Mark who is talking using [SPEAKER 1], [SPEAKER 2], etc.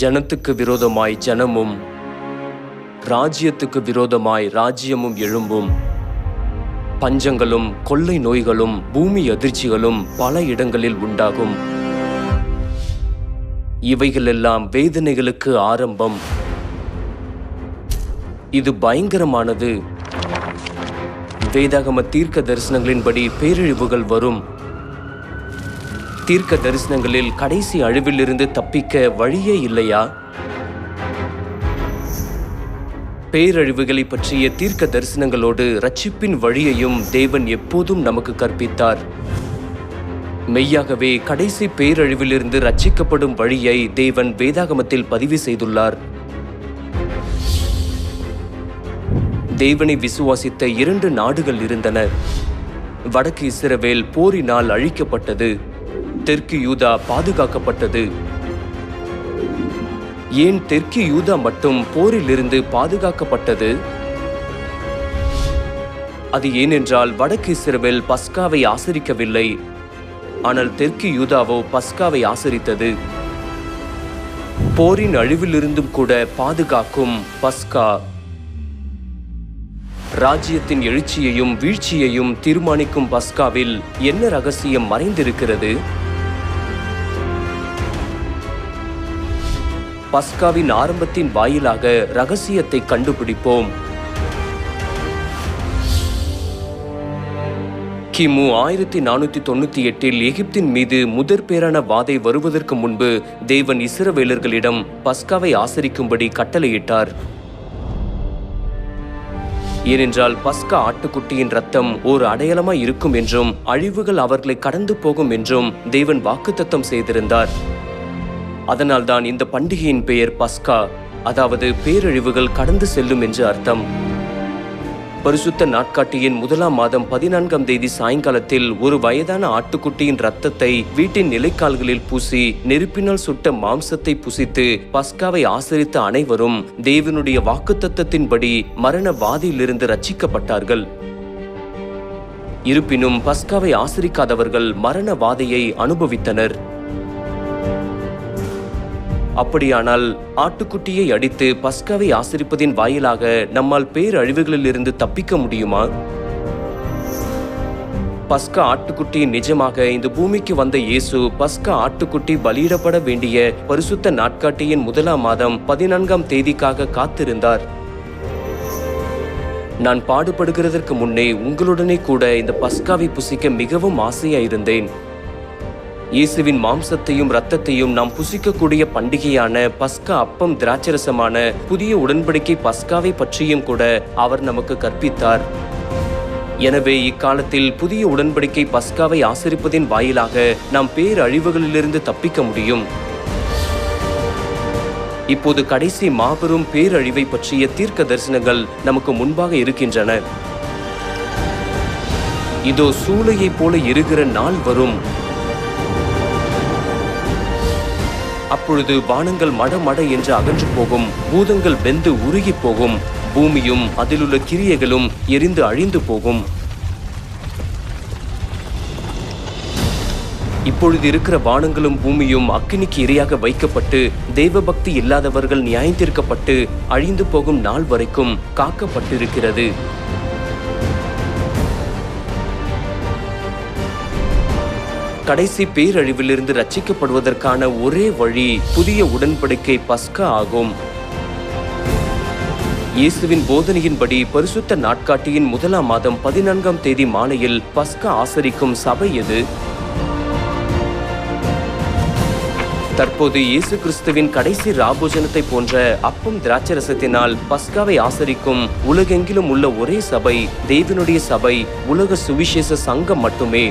[SPEAKER 1] ஜனத்துக்கு விரோதமாய் ஜனமும் ராஜ்யத்துக்கு விரோதமாய் ராஜ்யமும் எழும்பும். பஞ்சங்களும் கொள்ளை நோய்களும் பூமி அதிர்ச்சிகளும் பல இடங்களில் உண்டாகும். இவைகளெல்லாம் வேதனைகளுக்கு ஆரம்பம். இது பயங்கரமானது. வேதாகம தீர்க்க தரிசனங்களின்படி பேரழிவுகள் வரும். தீர்க்க தரிசனங்களில் கடைசி அழிவிலிருந்து தப்பிக்க வழியே இல்லையா? பேரழிவுகளை பற்றிய தீர்க்க தரிசனங்களோடு ரட்சிப்பின் வழியையும் தேவன் எப்போதும் நமக்கு கற்பித்தார். மெய்யாகவே கடைசி பேரழிவிலிருந்து ரட்சிக்கப்படும் வழியை தேவன் வேதாகமத்தில் பதிவு செய்துள்ளார். தேவனை விசுவாசித்த இரண்டு நாடுகள் இருந்தன. வடக்கு இஸ்ரவேல் போரினால் அழிக்கப்பட்டது. தெற்கு யூதா பாதுகாக்கப்பட்டது. ஏன் தெற்கு யூதா மட்டும் போரிலிருந்து பாதுகாக்கப்பட்டது? அது ஏனென்றால் வடக்கு இஸ்ரவேல் பஸ்காவை ஆசரிக்கவில்லை. ஆனால் தெற்கு யூதாவோ பஸ்காவை ஆசரித்தது. போரின் அழிவிலிருந்தும் கூட பாதுகாக்கும் பஸ்கா. ராஜ்யத்தின் எழுச்சியையும் வீழ்ச்சியையும் தீர்மானிக்கும் பஸ்காவில் என்ன ரகசியம் மறைந்திருக்கிறது? பஸ்காவின் ஆரம்பத்தின் வாயிலாக ரகசியத்தை கண்டுபிடிப்போம். கிமு ஆயிரத்தி நானூற்றி தொண்ணூற்றி எட்டில் எகிப்தின் மீது முதற் பேரான வாதை வருவதற்கு முன்பு தேவன் இஸ்ரவேலர்களிடம் பஸ்காவை ஆசரிக்கும்படி கட்டளையிட்டார். ஏனென்றால் பஸ்கா ஆட்டுக்குட்டியின் ரத்தம் ஒரு அடையாளமாய் இருக்கும் என்றும் அழிவுகள் அவர்களை கடந்து போகும் என்றும் தேவன் வாக்குத்தத்தம் செய்திருந்தார். அதனால்தான் இந்த பண்டிகையின் பெயர் பஸ்கா அதாவது பேரழிவுகள் கடந்து செல்லும் என்று அர்த்தம். பரிசுத்த நாட்காட்டியின் முதலாம் மாதம் பதினான்காம் தேதி சாயங்காலத்தில் ஒரு வயதான ஆட்டுக்குட்டியின் ரத்தத்தை வீட்டின் நிலைக்கால்களில் பூசி நெருப்பினால் சுட்ட மாம்சத்தை புசித்து பஸ்காவை ஆசரித்த அனைவரும் தேவனுடைய வாக்குத்தத்தத்தின்படி மரண வாதியிலிருந்து ரட்சிக்கப்பட்டார்கள் இருப்பினும் பஸ்காவை ஆசரிக்காதவர்கள் மரண வாதையை அனுபவித்தனர். அப்படியானால் ஆட்டுக்குட்டியை அடித்து பஸ்காவை ஆசரிப்பதின் வாயிலாக நம்மால் பேரழிவுகளிலிருந்து தப்பிக்க முடியுமா? பஸ்கா ஆட்டுக்குட்டி நிஜமாக இந்த பூமிக்கு வந்த இயேசு பஸ்கா ஆட்டுக்குட்டி பலியிடப்பட வேண்டிய பரிசுத்த நாட்காட்டியின் முதலாம் மாதம் பதினான்காம் தேதிக்காக காத்திருந்தார். நான் பாடுபடுகிறதற்கு முன்னே உங்களுடனே கூட இந்த பஸ்காவை புசிக்க மிகவும் ஆசையாயிருந்தேன். இயேசுவின் மாம்சத்தையும் இரத்தத்தையும் நாம் புசிக்கக்கூடிய பண்டிகையான பஸ்கா அப்பம் திராட்சரசமான புதிய உடன்படிக்கை பஸ்காவை பற்றியும் கூட அவர் நமக்கு கற்பித்தார். எனவே இக்காலத்தில் புதிய உடன்படிக்கை பஸ்காவை ஆசரிப்பதின் வாயிலாக நாம் பேரழிவுகளிலிருந்து தப்பிக்க முடியும். இப்போது கடைசி மாபெரும் பேரழிவை பற்றிய தீர்க்க தரிசனங்கள் நமக்கு முன்பாக இருக்கின்றன. இதோ சூளையைப் போல இருக்கிற நாள் வரும் அப்பொழுது வானங்கள் மட மட என்று அகன்று போகும் பூதங்கள் வெந்து உருகி போகும் பூமியும் அதிலுள்ள கிரியைகளும் எரிந்து அழிந்து போகும். இப்பொழுது இருக்கிற வானங்களும் பூமியும் அக்கினிக்கு இரையாக வைக்கப்பட்டு தெய்வபக்தி இல்லாதவர்கள் நியாயந்திருக்கப்பட்டு அழிந்து போகும் நாள் வரைக்கும் காக்கப்பட்டிருக்கிறது. கடைசி பேரழிவிலிருந்து ரட்சிக்கப்படுவதற்கான ஒரே வழி புதிய உடன்படிக்கை பஸ்கா ஆகும். இயேசுவின் போதனையின்படி பரிசுத்த நாட்காட்டியின் முதலாம் மாதம் பதினான்காம் தேதி மாலையில் பஸ்கா ஆசரிக்கும் சபை எது? தற்போது இயேசு கிறிஸ்துவின் கடைசி ராபோஜனத்தை போன்ற அப்பம் திராட்சரசத்தினால் பஸ்காவை ஆசரிக்கும் உலகெங்கிலும் உள்ள ஒரே சபை தேவனுடைய சபை உலக சுவிசேஷ சங்கம் மட்டுமே.